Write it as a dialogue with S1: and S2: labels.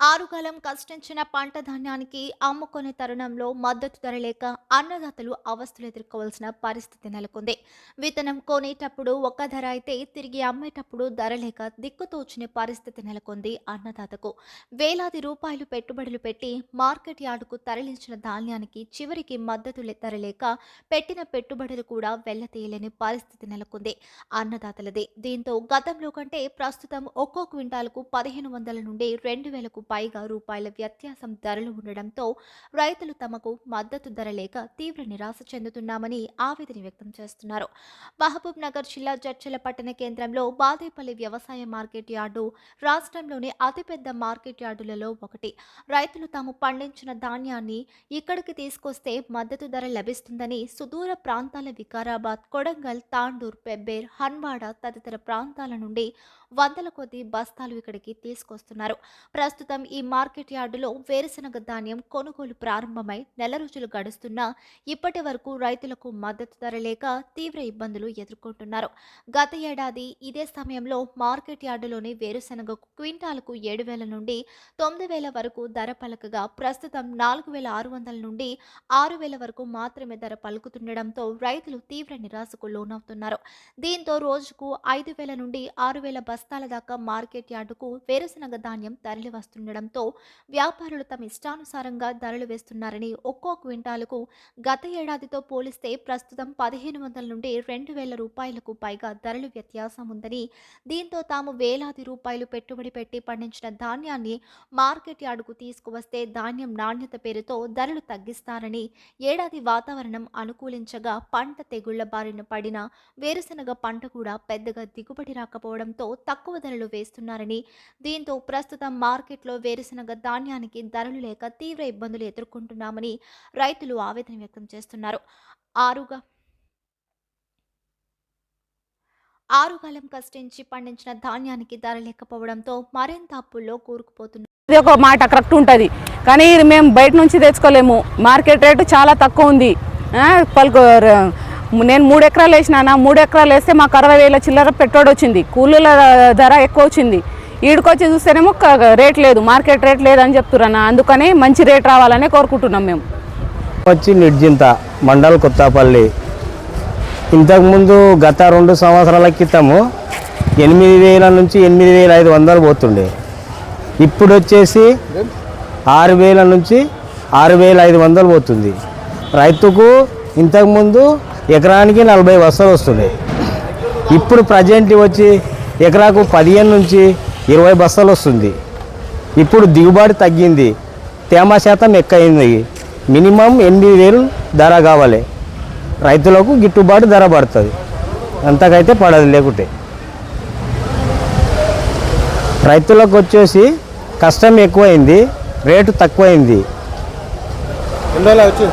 S1: ఆరుగాలం కష్టించిన పంట ధాన్యానికి అమ్ముకునే తరుణంలో మద్దతు ధర లేక అన్నదాతలు అవస్థలు ఎదుర్కోవాల్సిన పరిస్థితి నెలకొంది. విత్తనం కొనేటప్పుడు ఒక ధర అయితే తిరిగి అమ్మేటప్పుడు ధర లేక దిక్కుతోచిన పరిస్థితి నెలకొంది అన్నదాతకు. వేలాది రూపాయలు పెట్టుబడులు పెట్టి మార్కెట్ యార్డుకు తరలించిన ధాన్యానికి చివరికి మద్దతు ధర లేక పెట్టిన పెట్టుబడులు కూడా వెళ్ళతీయలేని పరిస్థితి నెలకొంది అన్నదాతలది. దీంతో గతంలో కంటే ప్రస్తుతం ఒక్కో క్వింటాలకు పదిహేను వందల నుండి రెండు వేలకు పైగా రూపాయల వ్యత్యాసం ధరలు ఉండడంతో రైతులు తమకు మద్దతు ధర లేక తీవ్ర నిరాశ చెందుతున్నామని ఆవేదన వ్యక్తం చేస్తున్నారు. మహబూబ్ నగర్ జిల్లా చర్చల పట్టణ కేంద్రంలో బాదేపల్లి వ్యవసాయ మార్కెట్ యార్డు రాష్ట్రంలోని అతిపెద్ద మార్కెట్ యార్డులలో ఒకటి. రైతులు తాము పండించిన ధాన్యాన్ని ఇక్కడికి తీసుకొస్తే మద్దతు ధర లభిస్తుందని సుదూర ప్రాంతాల వికారాబాద్ కొడంగల్ తాండూర్ పెబ్బేర్ హన్వాడ తదితర ప్రాంతాల నుండి వందల కొద్ది బస్తాలు ఇక్కడికి తీసుకొస్తున్నారు. ప్రస్తుతం ఈ మార్కెట్ యార్డులో వేరుశనగ ధాన్యం కొనుగోలు ప్రారంభమై నెల రోజులు గడుస్తున్నా ఇప్పటి వరకు రైతులకు మద్దతు ధర లేక తీవ్ర ఇబ్బందులు ఎదుర్కొంటున్నారు. గత ఏడాది ఇదే సమయంలో మార్కెట్ యార్డులోని వేరుశనగకు క్వింటాలకు ఏడు వేల నుండి తొమ్మిది వేల వరకు ధర పలకగా ప్రస్తుతం నాలుగు వేల ఆరు వందల నుండి ఆరు వేల వరకు మాత్రమే ధర పలుకుతుండడంతో రైతులు తీవ్ర నిరాశకు లోనవుతున్నారు. దీంతో రోజుకు ఐదు వేల నుండి ఆరు వేల బస్తాల దాకా మార్కెట్ యార్డుకు వేరుశనగ ధాన్యం తరలి ఉండడంతో వ్యాపారులు తమ ఇష్టానుసారంగా ధరలు వేస్తున్నారని ఒక్కో క్వింటాలకు గత ఏడాదితో పోలిస్తే ప్రస్తుతం పదిహేను వందల నుండి రెండు వేల రూపాయలకు పైగా ధరలు వ్యత్యాసం ఉందని దీంతో తాము వేలాది రూపాయలు పెట్టుబడి పెట్టి పండించిన ధాన్యాన్ని మార్కెట్ యార్డుకు తీసుకువస్తే ధాన్యం నాణ్యత పేరుతో ధరలు తగ్గిస్తారని ఏడాది వాతావరణం అనుకూలించగా పంట తెగుళ్ళ బారిన పడిన వేరుశనగ పంట కూడా పెద్దగా దిగుబడి రాకపోవడంతో తక్కువ ధరలు వేస్తున్నారని దీంతో ప్రస్తుతం మార్కెట్లో వేరుశనగ ధాన్యానికి ధరలు లేక తీవ్ర ఇబ్బందులు ఎదుర్కొంటున్నామని రైతులు ఆవేదన వ్యక్తం చేస్తున్నారు. ఆరుగా ఆరుగాలం కష్టించి పండించిన ధాన్యానికి ధర లేకపోవడంతో మరింత అప్పుల్లో కూరుకుపోతున్నారు
S2: ఇది ఒక మాట కరెక్ట్ ఉంటుంది. కానీ ఇది మేము బయట నుంచి తెచ్చుకోలేము. మార్కెట్ రేటు చాలా తక్కువ ఉంది. పలుకు నేను మూడు ఎకరాలు వేసినానా? మూడు ఎకరాలు వేస్తే మాకు అరవై వేల చిల్లర పెట్టుబడి వచ్చింది. కూలీల ధర ఎక్కువ వచ్చింది. ఈడికొచ్చి చూస్తేనేమో రేట్ లేదు మార్కెట్ రేట్ లేదని చెప్తున్నా అందుకని మంచి రేట్ రావాలని కోరుకుంటున్నాం మేము.
S3: వచ్చి నిర్జింత మండల్ కొత్తపల్లి. ఇంతకుముందు గత రెండు సంవత్సరాల క్రితము ఎనిమిది వేల నుంచి ఎనిమిది వేల ఐదు వందలు పోతుండే. ఇప్పుడు వచ్చేసి ఆరు వేల నుంచి ఆరు వేల ఐదు వందలు పోతుంది. రైతుకు ఇంతకుముందు ఎకరానికి నలభై వస్తలు వస్తుండే. ఇప్పుడు ప్రజెంట్ వచ్చి ఎకరాకు పదిహేను నుంచి ఇరవై బస్తాలు వస్తుంది. ఇప్పుడు దిగుబడి తగ్గింది. తేమ శాతం ఎక్కువైంది. మినిమం ఎనిమిది వేలు ధర కావాలి. రైతులకు గిట్టుబాటు ధర పడుతుంది. అంతకైతే పడదు లేకుంటే. రైతులకు వచ్చేసి కష్టం ఎక్కువైంది. రేటు తక్కువైంది.
S4: ఎన్ని రోజులు